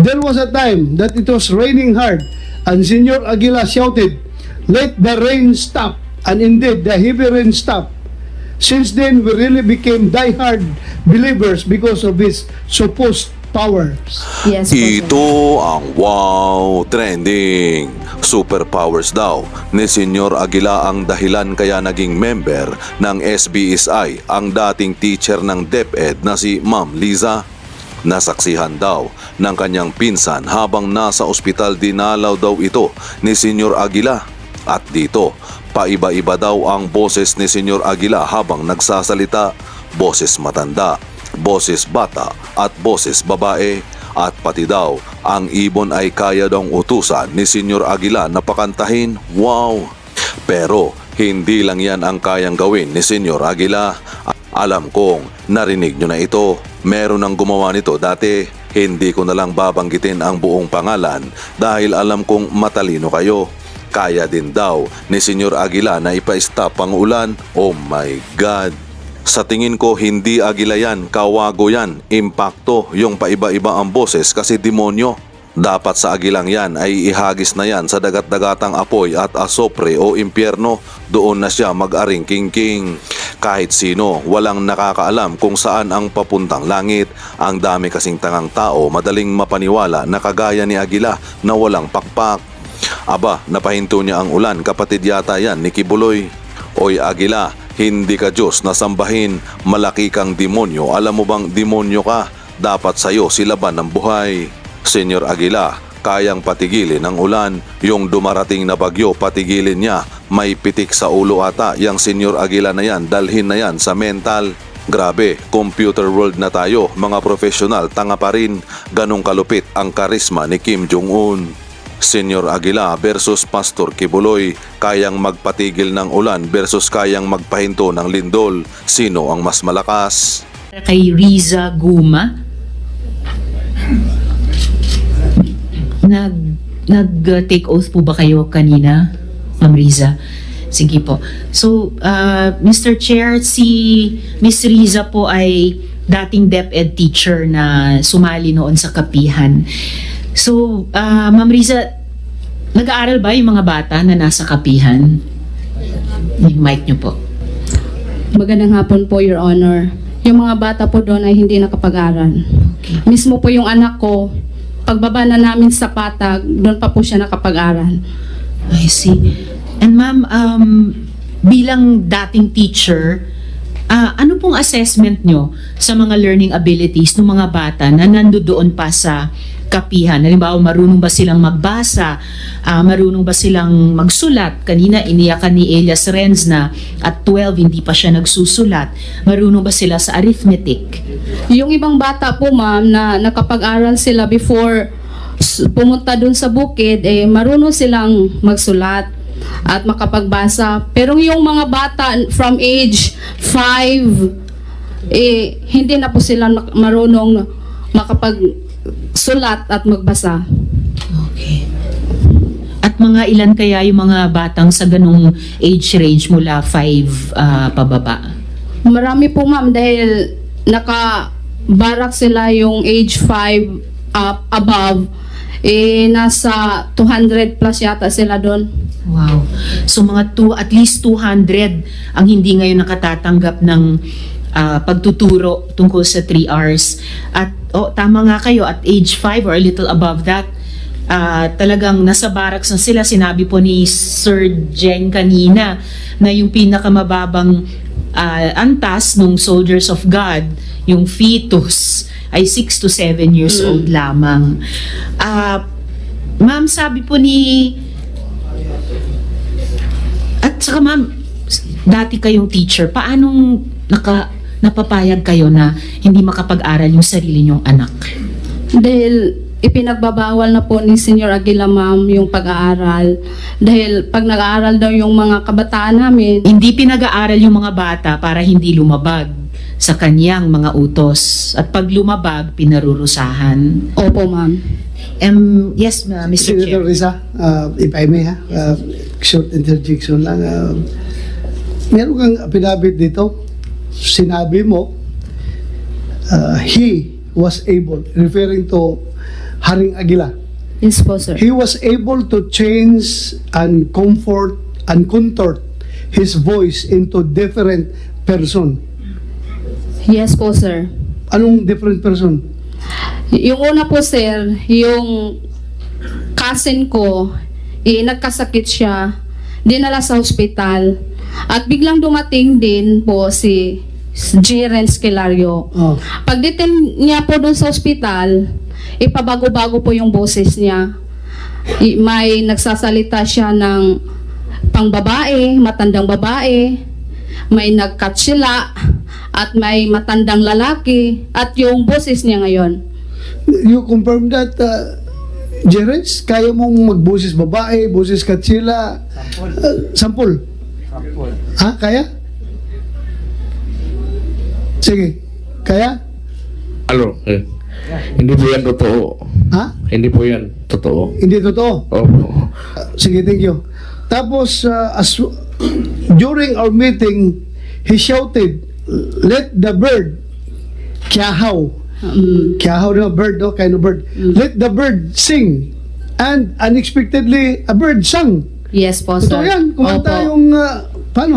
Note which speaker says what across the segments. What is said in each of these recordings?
Speaker 1: There was a time that it was raining hard, and Senor Aguila shouted, Let the rain stop. And indeed, the heavy rain stopped. Since then, we really became die-hard believers because of his supposed powers.
Speaker 2: Yes.
Speaker 3: Ito ang wow trending. Superpowers daw ni Senyor Aguila ang dahilan kaya naging member ng SBSI ang dating teacher ng DepEd na si Ma'am Liza. Nasaksihan daw ng kanyang pinsan habang nasa ospital dinalaw daw ito ni Senyor Aguila. At dito, paiba-iba daw ang boses ni Senyor Aguila habang nagsasalita. Boses matanda, boses bata at boses babae. At pati daw, ang ibon ay kaya daw utusan ni Senyor Aguila na pakantahin. Wow! Pero hindi lang yan ang kayang gawin ni Senyor Aguila. Alam kong narinig nyo na ito. Meron nang gumawa nito dati. Hindi ko na lang babanggitin ang buong pangalan dahil alam kong matalino kayo. Kaya din daw ni Senyor Aguila na ipa-stop ang ulan. Oh my God! Sa tingin ko hindi Aguila yan, kawago yan, impacto, yung paiba-iba ang boses kasi demonyo. Dapat sa agilang yan ay ihagis na yan sa dagat-dagatang apoy at asopre o impyerno. Doon na siya mag-aring king-king. Kahit sino, walang nakakaalam kung saan ang papuntang langit. Ang dami kasing tangang tao madaling mapaniwala na kagaya ni Agila na walang pakpak. Aba, napahinto niya ang ulan, kapatid yata yan ni Kibuloy. Oy Agila, hindi ka Diyos na sambahin, malaki kang demonyo. Alam mo bang demonyo ka? Dapat sa'yo silaban ng buhay. Senyor Aguila, kayang patigilin ang ulan. Yung dumarating na bagyo, patigilin niya. May pitik sa ulo ata. Yang Senyor Aguila na yan, dalhin na yan sa mental. Grabe, computer world na tayo. Mga profesional, tanga pa rin. Ganong kalupit ang karisma ni Kim Jong-un. Senyor Aguila versus Pastor Kibuloy, kayang magpatigil ng ulan versus kayang magpahinto ng lindol. Sino ang mas malakas?
Speaker 2: Kay Riza Guma. Nag-take oath po ba kayo kanina, Ma'am Riza? Sige po. So, uh, Mr. Chair, si Miss Riza po ay dating DepEd teacher na sumali noon sa kapihan. So, uh, Ma'am Riza, nag-aaral ba yung mga bata na nasa kapihan? Yung mic niyo po.
Speaker 4: Magandang hapon po, Your Honor. Yung mga bata po doon ay hindi nakapag-aral. Mismo po yung anak ko, pagbaba na namin sa patag, doon pa po siya nakapag-aral.
Speaker 2: I see. And ma'am, um, bilang dating teacher, ah, ano pong assessment nyo sa mga learning abilities ng mga bata na nandoon pa sa kapihan? Halimbawa, marunong ba silang magbasa? Ah, marunong ba silang magsulat? Kanina, iniyakan ni Elias Renz na at 12 hindi pa siya nagsusulat. Marunong ba sila sa arithmetic?
Speaker 4: Yung ibang bata po, ma'am, na nakapag-aral sila before pumunta doon sa bukid, eh, marunong silang magsulat at makapagbasa. Pero yung mga bata from age 5, eh, hindi na po sila marunong makapagsulat at magbasa.
Speaker 2: Okay. At mga ilan kaya yung mga batang sa ganong age range mula 5 ah, pababa?
Speaker 4: Marami po ma'am dahil naka-barak sila yung age 5 up above. Eh, nasa 200 plus yata sila doon.
Speaker 2: Wow. So mga two, at least 200 ang hindi ngayon nakatatanggap ng ah, pagtuturo tungkol sa 3 Rs. At oh, tama nga kayo, at age 5 or a little above that, ah, talagang nasa barracks na sila. Sinabi po ni Sir Jen kanina na yung pinakamababang ah, antas ng Soldiers of God, yung fetus, ay 6 to 7 years old lamang. Ah, ma'am, sabi po ni at saka ma'am, dati kayong teacher, paanong naka, napapayag kayo na hindi makapag-aral yung sarili niyong anak?
Speaker 4: Dahil ipinagbabawal na po ni Senior Aguila ma'am yung pag-aaral. Dahil pag nag-aaral daw yung mga kabataan namin,
Speaker 2: Hindi pinag-aaral yung mga bata para hindi lumabag sa kanyang mga utos. At pag lumabag, pinarurusahan.
Speaker 4: opo ma'am.
Speaker 2: Um, yes, ma- Mr.
Speaker 1: Senator
Speaker 2: Chair.
Speaker 1: Risa, uh, if I may ha, uh, short interjection lang. Uh, meron kang pinabit dito, sinabi mo, uh, he was able, referring to Haring Aguila.
Speaker 4: Yes po, sir.
Speaker 1: He was able to change and comfort and contort his voice into different person.
Speaker 4: Yes po, sir.
Speaker 1: Anong different person?
Speaker 4: Yung una po, sir, yung cousin ko, eh, nagkasakit siya, dinala sa hospital, at biglang dumating din po si Jiren Skelario.
Speaker 1: Oh.
Speaker 4: Pagdating niya po doon sa hospital, ipabago-bago po yung boses niya. I- may nagsasalita siya ng pangbabae, matandang babae, may nagkatsila, at may matandang lalaki, at yung boses niya ngayon.
Speaker 1: You confirm that, uh, Jerez? Kaya mong magboses babae, boses katsila? Uh, sampol. Ha? Kaya? Sige. Kaya?
Speaker 5: Ano? Eh, hindi po yan totoo.
Speaker 1: Ha?
Speaker 5: Hindi po yan totoo.
Speaker 1: Hindi totoo.
Speaker 5: Opo.
Speaker 1: Uh, sige, thank you. Tapos, uh, as, during our meeting, he shouted, let the bird, kiahaw,
Speaker 4: Um,
Speaker 1: kiahaw na bird, oh, kind of bird, let the bird sing. And unexpectedly, a bird sang.
Speaker 4: Yes po, sir.
Speaker 1: Totoo yan, kumanta
Speaker 4: Opo.
Speaker 1: yung, uh, paano?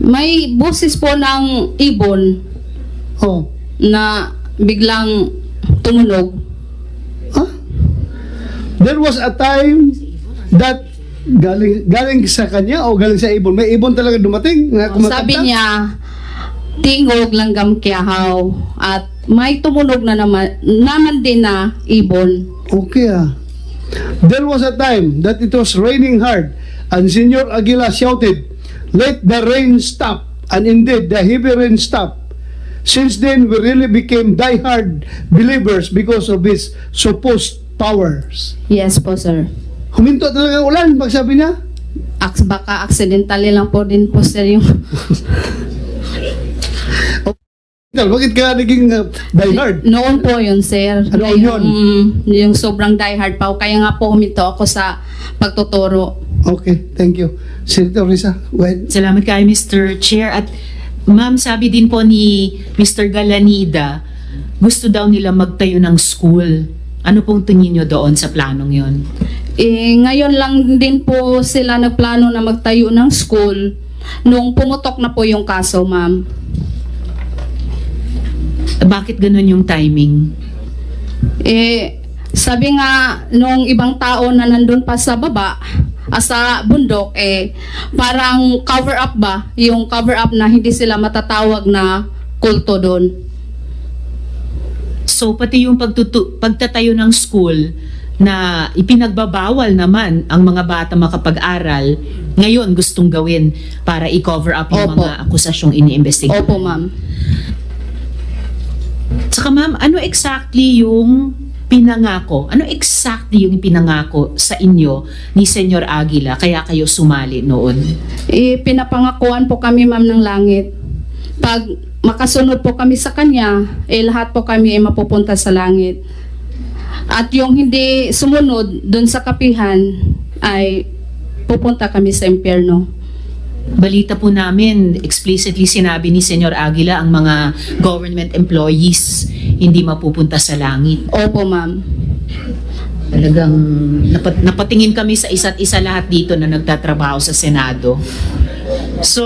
Speaker 4: May boses po ng ibon
Speaker 1: Oh,
Speaker 4: na biglang tumunog.
Speaker 1: Huh? There was a time that galing galing sa kanya o galing sa ibon. May ibon talaga dumating na kumakanta.
Speaker 4: Sabi niya, tingog langgam kiyahaw at may tumunog na naman, naman din na ibon.
Speaker 1: Okay ah. There was a time that it was raining hard and Senor Aguila shouted, Let the rain stop. And indeed, the heavy rain stopped. Since then, we really became diehard believers because of his supposed powers.
Speaker 4: Yes po, sir.
Speaker 1: Huminto talaga ang ulan, pagsabi niya.
Speaker 4: Aks, baka accidentally lang po din po, sir, yung...
Speaker 1: Bakit ka naging uh, diehard?
Speaker 4: Noon po yun, sir.
Speaker 1: Ano
Speaker 4: Ngayon,
Speaker 1: yun?
Speaker 4: mm, yung sobrang diehard pa. Kaya nga po huminto ako sa pagtuturo.
Speaker 1: Okay, thank you. Senator Risa, go ahead.
Speaker 2: Salamat kayo, Mr. Chair. At ma'am, sabi din po ni Mr. Galanida, gusto daw nila magtayo ng school. Ano pong tingin nyo doon sa planong yon?
Speaker 4: Eh, ngayon lang din po sila nagplano na magtayo ng school nung pumutok na po yung kaso, ma'am.
Speaker 2: Bakit ganun yung timing?
Speaker 4: Eh, sabi nga nung ibang tao na nandun pa sa baba, ah, sa bundok, eh, parang cover up ba? Yung cover up na hindi sila matatawag na kulto doon.
Speaker 2: So pati yung pagtutu- pagtatayo ng school na ipinagbabawal naman ang mga bata makapag-aral, ngayon gustong gawin para i-cover up yung
Speaker 4: Opo.
Speaker 2: mga akusasyong iniimbestigahan.
Speaker 4: Opo, ma'am.
Speaker 2: Saka ma'am, ano exactly yung pinangako? Ano exactly yung pinangako sa inyo ni Senyor Aguila kaya kayo sumali noon?
Speaker 4: Eh, pinapangakuan po kami, ma'am, ng langit. Pag makasunod po kami sa kanya, eh, lahat po kami ay mapupunta sa langit. At yung hindi sumunod dun sa kapihan, ay pupunta kami sa impyerno.
Speaker 2: Balita po namin, explicitly sinabi ni Senyor Aguila ang mga government employees hindi mapupunta sa langit.
Speaker 4: Opo, ma'am.
Speaker 2: Talagang napat, napatingin kami sa isa't isa lahat dito na nagtatrabaho sa Senado. So,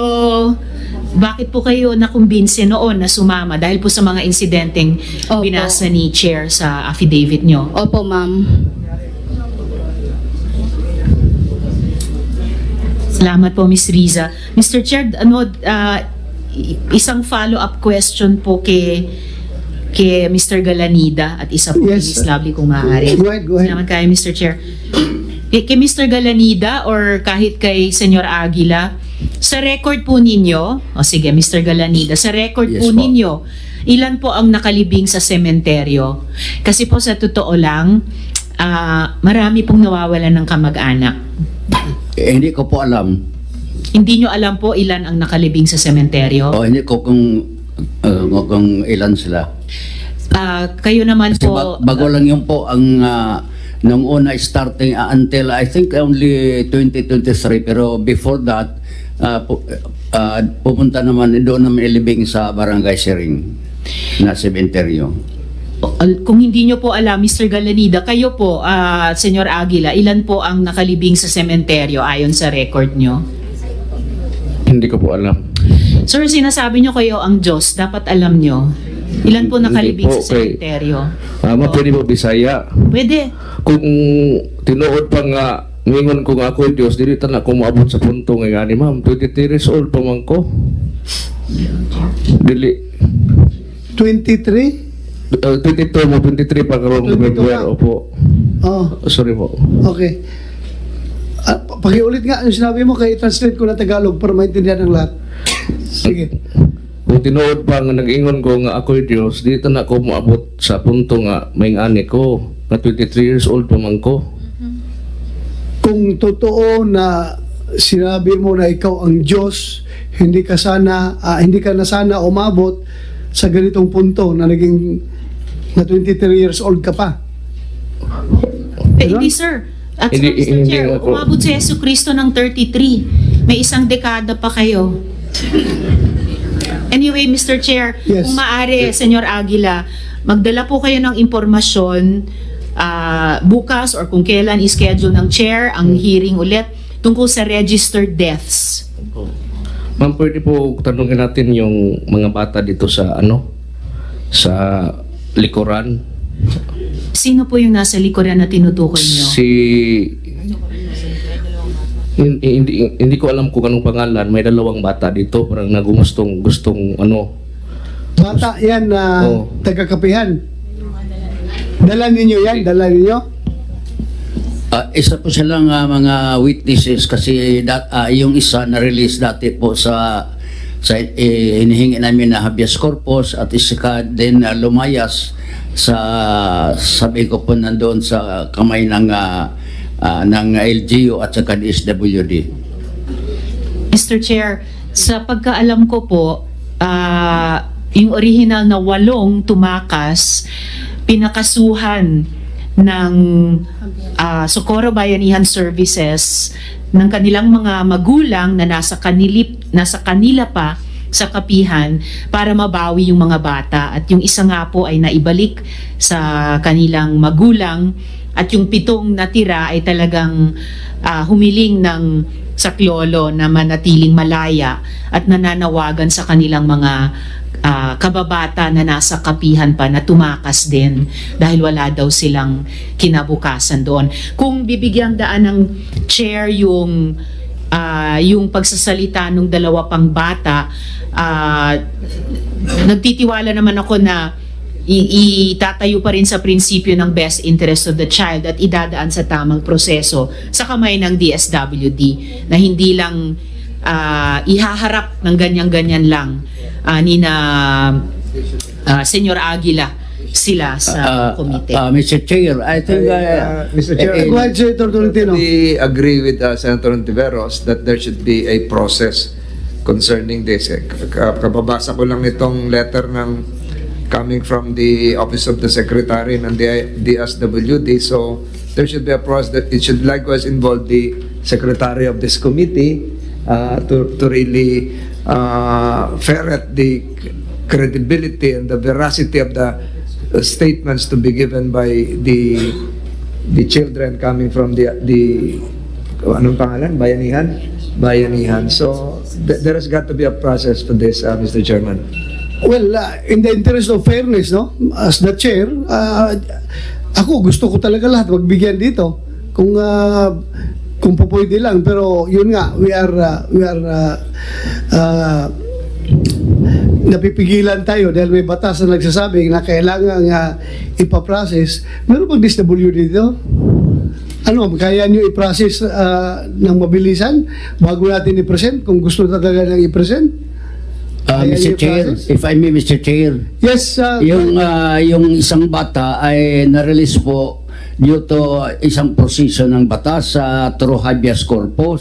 Speaker 2: bakit po kayo nakumbinse noon na sumama dahil po sa mga insidenteng
Speaker 4: Opo.
Speaker 2: binasa ni Chair sa affidavit nyo?
Speaker 4: Opo, ma'am.
Speaker 2: Salamat po, Miss Riza. Mr. Chair, ano, i- isang follow-up question po kay kay Mr. Galanida at isa po kay
Speaker 1: Yes,
Speaker 2: Miss Lovely kung maaari.
Speaker 1: Go ahead, go ahead.
Speaker 2: Salamat kayo, Mr. Chair. Kay, kay Mr. Galanida or kahit kay Senyor Aguila, sa record po ninyo, o sige, Mr. Galanida, sa record
Speaker 6: Yes
Speaker 2: po
Speaker 6: po.
Speaker 2: ninyo, ilan po ang nakalibing sa sementeryo? Kasi po sa totoo lang, ah, marami pong nawawalan ng kamag-anak.
Speaker 6: Eh, hindi ko po alam.
Speaker 2: Hindi nyo alam po ilan ang nakalibing sa sementeryo?
Speaker 6: O hindi ko kung, uh, kung ilan sila.
Speaker 2: Ah, kayo naman
Speaker 6: Kasi
Speaker 2: po,
Speaker 6: ba- bago lang yun po ang uh, nung una starting uh, until I think only 2023 pero before that uh, pu- uh, pupunta naman doon naman ilibing sa barangay Siring na sementeryo.
Speaker 2: Kung hindi nyo po alam, Mr. Galanida, kayo po, ah, Senyor Aguila, ilan po ang nakalibing sa sementeryo ayon sa record nyo?
Speaker 5: Hindi ko po alam.
Speaker 2: Sir, sinasabi nyo kayo ang Diyos, dapat alam nyo. Ilan po nakalibing
Speaker 5: po,
Speaker 2: sa sementeryo?
Speaker 5: Ama, pwede po Bisaya.
Speaker 2: Pwede.
Speaker 5: Kung tinuod pa nga, ngingon ko nga ako, Diyos, dili na ako maabot sa punto nga gani, ma'am. 23 years old pa man ko. Dili.
Speaker 1: 23?
Speaker 5: Uh, 22 mo, 23 pa karon
Speaker 1: 22
Speaker 5: February.
Speaker 1: ka?
Speaker 5: Opo.
Speaker 1: Oh,
Speaker 5: Sorry po.
Speaker 1: okay. Ah, pa- pakiulit nga yung sinabi mo, kaya translate ko na Tagalog para maintindihan ng lahat. Sige.
Speaker 5: Kung tinuod pa nga nag-ingon ko nga ako Diyos, dito na ako maabot sa punto nga may ani ko. Na 23 years old pa man ko.
Speaker 1: Kung totoo na sinabi mo na ikaw ang Diyos, hindi ka sana, ah, hindi ka na sana umabot sa ganitong punto na naging na 23 years old ka pa.
Speaker 2: Eh,
Speaker 1: Diba?
Speaker 2: hindi, sir. At
Speaker 5: Hindi-
Speaker 2: Mr.
Speaker 5: hindi
Speaker 2: Chair,
Speaker 5: po.
Speaker 2: umabot si Yesu Cristo ng 33. May isang dekada pa kayo. Anyway, Mr. Chair,
Speaker 1: Yes.
Speaker 2: kung maaari, Senyor Aguila, magdala po kayo ng impormasyon ah, bukas or kung kailan ischedule ng chair ang hearing ulit tungkol sa registered deaths.
Speaker 5: Ma'am, pwede po tanungin natin yung mga bata dito sa ano? Sa likuran.
Speaker 2: Sino po yung nasa likuran na tinutukoy nyo?
Speaker 5: Si... Hindi, hindi, hindi ko alam kung anong pangalan. May dalawang bata dito. Parang nagumustong gustong ano.
Speaker 1: Bata yan na
Speaker 5: Oo.
Speaker 1: taga-kapihan. Dala ninyo yan? Dala ninyo?
Speaker 6: Ah, isa po silang ah, mga witnesses kasi dat, ah, yung isa na-release dati po sa sa eh, hinihingi namin na habeas corpus at isa din ah, lumayas sa sabi ko po nandoon sa kamay ng ah, ah, ng LGU at saka DSWD.
Speaker 2: Mr. Chair, sa pagkaalam ko po, ah, yung original na walong tumakas, pinakasuhan ng ah, Socorro Bayanihan Services ng kanilang mga magulang na nasa kanilip nasa kanila pa sa kapihan para mabawi yung mga bata. At yung isa nga po ay naibalik sa kanilang magulang. At yung pitong natira ay talagang ah, humiling ng saklolo na manatiling malaya at nananawagan sa kanilang mga ah, kababata na nasa kapihan pa na tumakas din dahil wala daw silang kinabukasan doon. Kung bibigyang daan ng chair yung ah, yung pagsasalita ng dalawa pang bata, ah, nagtitiwala naman ako na itatayo pa rin sa prinsipyo ng best interest of the child at idadaan sa tamang proseso sa kamay ng DSWD na hindi lang ah, ihaharap ng ganyan-ganyan lang ah, ni na ah, Senyor Aguila sila sa
Speaker 6: Ah,
Speaker 2: komite.
Speaker 6: ah, Mr. Chair, I think
Speaker 7: I, uh, Mr. Chair,
Speaker 1: Go ahead, Senator Tolentino.
Speaker 7: We agree with uh, Senator Ontiveros that there should be a process concerning this. Eh, ka- Kababasa ko lang itong letter ng coming from the Office of the Secretary ng DSWD. So there should be a process that it should likewise involve the Secretary of this committee uh, to, to really uh, ferret the credibility and the veracity of the uh, statements to be given by the the children coming from the the anong pangalan bayanihan bayanihan so th- there has got to be a process for this uh, Mr. Chairman
Speaker 1: Well, uh, in the interest of fairness, no? As the chair, uh, ako gusto ko talaga lahat magbigyan dito. Kung uh, kung po pwede lang pero yun nga we are uh, we are uh, uh, napipigilan tayo dahil may batas na nagsasabi na kailangan uh, ipaprocess. Meron bang DSWD dito? Ano, kaya nyo i-process uh, ng mabilisan bago natin i-present kung gusto talaga nang i-present? Kaya
Speaker 6: Mr. Chair,
Speaker 1: process?
Speaker 6: if I may Mr. Chair,
Speaker 1: Yes, uh,
Speaker 6: Yung ah, yung isang bata ay na-release po due to isang prosesyo ng batas sa through habeas corpus